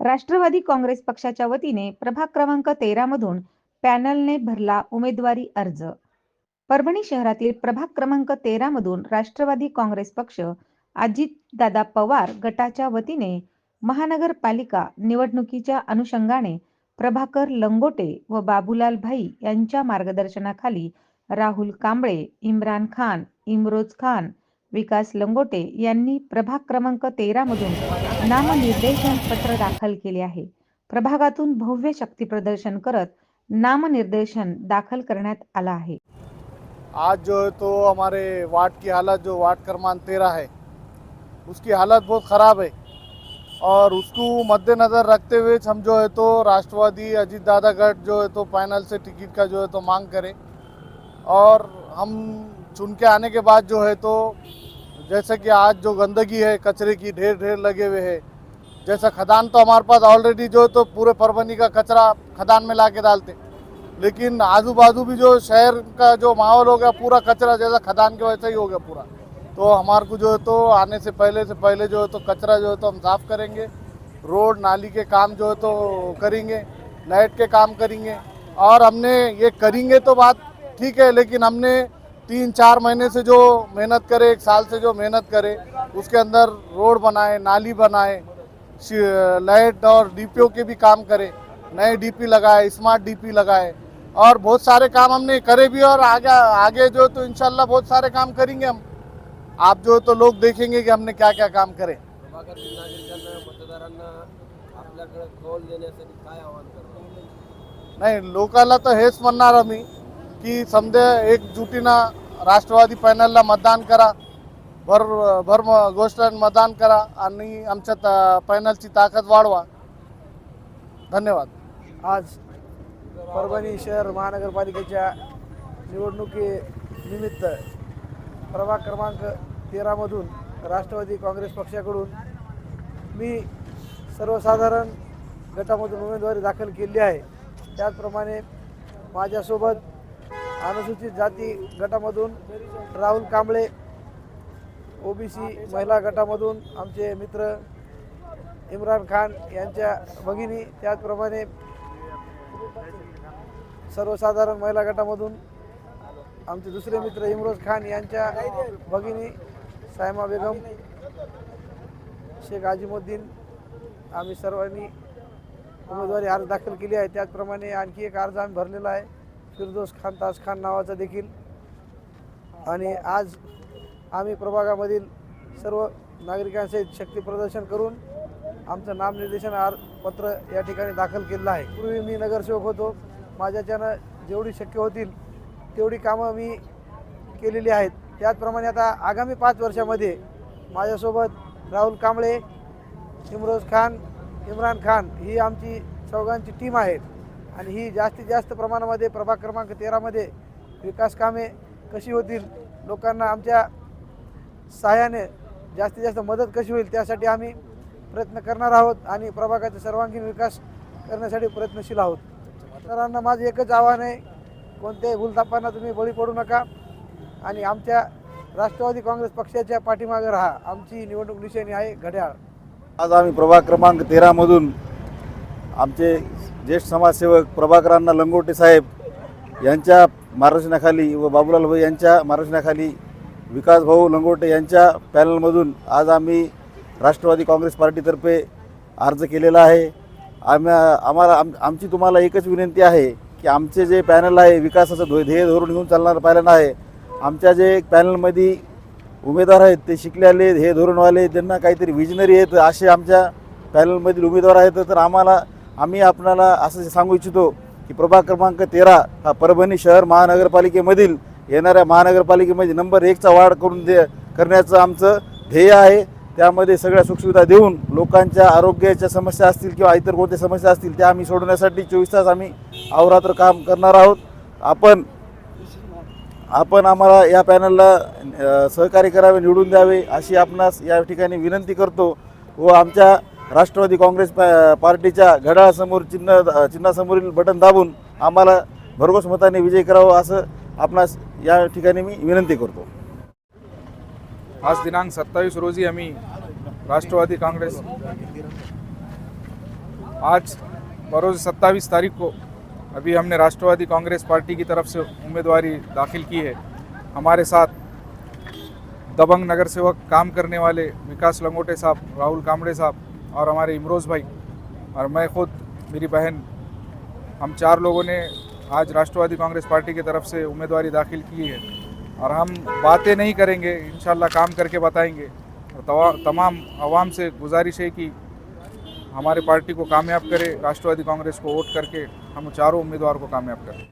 राष्ट्रवादी काँग्रेस पक्षाच्या वतीने प्रभाग क्रमांक तेरा मधून पॅनलने भरला उमेदवारी अर्ज. परभणी शहरातील प्रभाग क्रमांक तेरा मधून राष्ट्रवादी काँग्रेस पक्ष अजितदादा पवार गटाच्या वतीने महानगरपालिका निवडणुकीच्या अनुषंगाने प्रभाकर लंगोटे व बाबूलाल भाई यांच्या मार्गदर्शनाखाली राहुल कांबळे इम्रान खान इम्रोज खान विकास लंगोटे यांनी प्रभाग क्रमांक तेरा मधून नामनिर्देशन पत्र दाखल केले आहे. प्रभागातून भव्य शक्ती प्रदर्शन करत नामनिर्देशन दाखल करण्यात आला आहे. आज जो है तो हमारे वार्ड की हालत जो वार्ड क्रमांक तेरह है उसकी हालत बहुत ख़राब है। और उसको मद्देनज़र रखते हुए हम जो है तो राष्ट्रवादी अजीत दादा गढ़ जो है तो पैनल से टिकट का जो है तो मांग करें। और हम चुन के आने के बाद जो है तो जैसे कि आज जो गंदगी है, कचरे की ढेर ढेर लगे हुए है। जैसा खदान तो हमारे पास ऑलरेडी जो है तो पूरे परवनी का कचरा खदान में ला के डालते। लेकिन आजू बाजू भी जो शहर का जो माहौल हो गया, पूरा कचरा जैसा खदान के वैसा ही हो गया पूरा। तो हमारे को जो है तो आने से पहले से पहले जो है तो कचरा जो है तो हम साफ़ करेंगे। रोड नाली के काम जो है तो करेंगे, लाइट के काम करेंगे। और हमने ये करेंगे तो बात ठीक है, लेकिन हमने तीन चार महीने से जो मेहनत करे एक साल से जो मेहनत करे उसके अंदर रोड बनाए नाली बनाए लाइट और डीपीओ के भी काम करे नए डीपी लगाए स्मार्ट डीपी लगाए और बहुत सारे काम हमने करे भी और आगे आगे जो तो इंशाल्लाह बहुत सारे काम करेंगे हम। आप जो तो लोग देखेंगे कि हमने क्या क्या काम करे नाही लोकांना तर हेच म्हणणार आम्ही की समजा एकजुटीनं राष्ट्रवादी पॅनलला मतदान करा. भर भर गोष्ट मतदान करा आणि आमच्या ता- पॅनलची ताकद वाढवा. धन्यवाद. आज परभणी शहर महानगरपालिकेच्या निवडणुकीनिमित्त प्रभाग क्रमांक तेरामधून राष्ट्रवादी काँग्रेस पक्षाकडून मी सर्वसाधारण गटामधून उमेदवारी दाखल केली आहे. त्याचप्रमाणे माझ्यासोबत अनुसूचित जाती गटामधून राहुल कांबळे ओबीसी महिला गटामधून आमचे मित्र इम्रान खान यांच्या भगिनी त्याचप्रमाणे सर्वसाधारण महिला गटामधून आमचे दुसरे मित्र इम्रोज खान यांच्या भगिनी सायमा बेगम शेख आजिमुद्दीन आम्ही सर्वांनी उमेदवारी अर्ज दाखल केली आहे त्याचप्रमाणे आणखी एक अर्ज आम्ही भरलेला आहे. फिरदोस खान ताज खान नावाचा देखील. आणि आज आम्ही प्रभागामधील सर्व नागरिकांचे शक्ती प्रदर्शन करून आमचं नामनिर्देशन आर पत्र या ठिकाणी दाखल केलं आहे. पूर्वी मी नगरसेवक होतो. माझ्याच्यानं जेवढी शक्य होतील तेवढी कामं मी केलेली आहेत. त्याचप्रमाणे आता आगामी पाच वर्षामध्ये माझ्यासोबत राहुल कांबळे इम्रोज खान इम्रान खान ही आमची चौघांची टीम आहे आणि ही जास्तीत जास्त प्रमाणामध्ये प्रभाग क्रमांक तेरामध्ये विकास कामे कशी होतील लोकांना आमच्या सहाय्याने जास्तीत जास्त मदत कशी होईल त्यासाठी आम्ही प्रयत्न करणार आहोत आणि प्रभागाचा सर्वांगीण विकास करण्यासाठी प्रयत्नशील आहोत. मतदारांना माझं एकच आव्हान आहे कोणत्याही भूलथापांना तुम्ही बळी पडू नका आणि आमच्या राष्ट्रवादी काँग्रेस पक्षाच्या पाठीमागे राहा. आमची निवडणूक निशाणी आहे घड्याळ. आज आम्ही प्रभाग क्रमांक तेरामधून आमचे ज्येष्ठ समाजसेवक प्रभाकरांना लंगोटे साहेब यांच्या मार्गदर्शनाखाली व बाबूलाल भाई यांच्या मार्गदर्शनाखाली विकास भाऊ लंगोटे यांच्या पॅनलमधून आज आम्ही राष्ट्रवादी काँग्रेस पार्टीतर्फे अर्ज केलेला आहे. आम्हा आम्हाला आम आमची तुम्हाला एकच विनंती आहे की आमचे जे पॅनल आहे विकासाचं धो ध्येय धोरण घेऊन चालणारं पॅनल आहे. आमच्या जे पॅनलमध्ये उमेदवार आहेत ते शिकलेले हे धोरणवाले त्यांना काहीतरी विजनरी आहेत असे आमच्या पॅनलमधील उमेदवार आहेत तर आम्हाला आम्ही आपणाला असं सांगू इच्छितो की प्रभाग क्रमांक तेरा हा परभणी शहर महानगरपालिकेमधील येणाऱ्या महानगरपालिकेमध्ये नंबर एकचा वाढ करून दे करण्याचं आमचं ध्येय आहे. त्यामध्ये सगळ्या सुखसुविधा देऊन लोकांच्या आरोग्याच्या समस्या असतील किंवा इतर कोणत्या समस्या असतील त्या आम्ही सोडवण्यासाठी चोवीस तास आम्ही अहोरात्र काम करणार आहोत. आपण आपण आम्हाला या पॅनलला सहकार्य करावे निवडून द्यावे अशी आपणास या ठिकाणी विनंती करतो व आमच्या राष्ट्रवादी काँग्रेस पार्टीच्या घड्याळासमोर चिन्ह चिन्हासमोरील बटन दाबून आम्हाला भरघोस मताने विजय करावा असं आपणास या ठिकाणी मी विनंती करतो. आज दिनांक सत्तावीस रोजी आम्ही राष्ट्रवादी काँग्रेस आज बरोज़ सत्ताईस तारीख को अभी हमने राष्ट्रवादी कांग्रेस पार्टी की तरफ से उम्मीदवारी दाखिल की है। हमारे साथ दबंग नगर सेवक काम करने वाले विकास लंगोटे साहब राहुल कामड़े साहब और हमारे इमरोज़ भाई और मैं खुद, मेरी बहन, हम चार लोगों ने आज राष्ट्रवादी कांग्रेस पार्टी की तरफ़ से उम्मीदवारी दाखिल की है। और हम बातें नहीं करेंगे इन काम करके बताएँगे। और तमाम आवाम से गुजारिश है कि हमारे पार्टी को कामयाब करे, राष्ट्रवादी कांग्रेस को वोट करके हम चारों उम्मीदवार को कामयाब करें।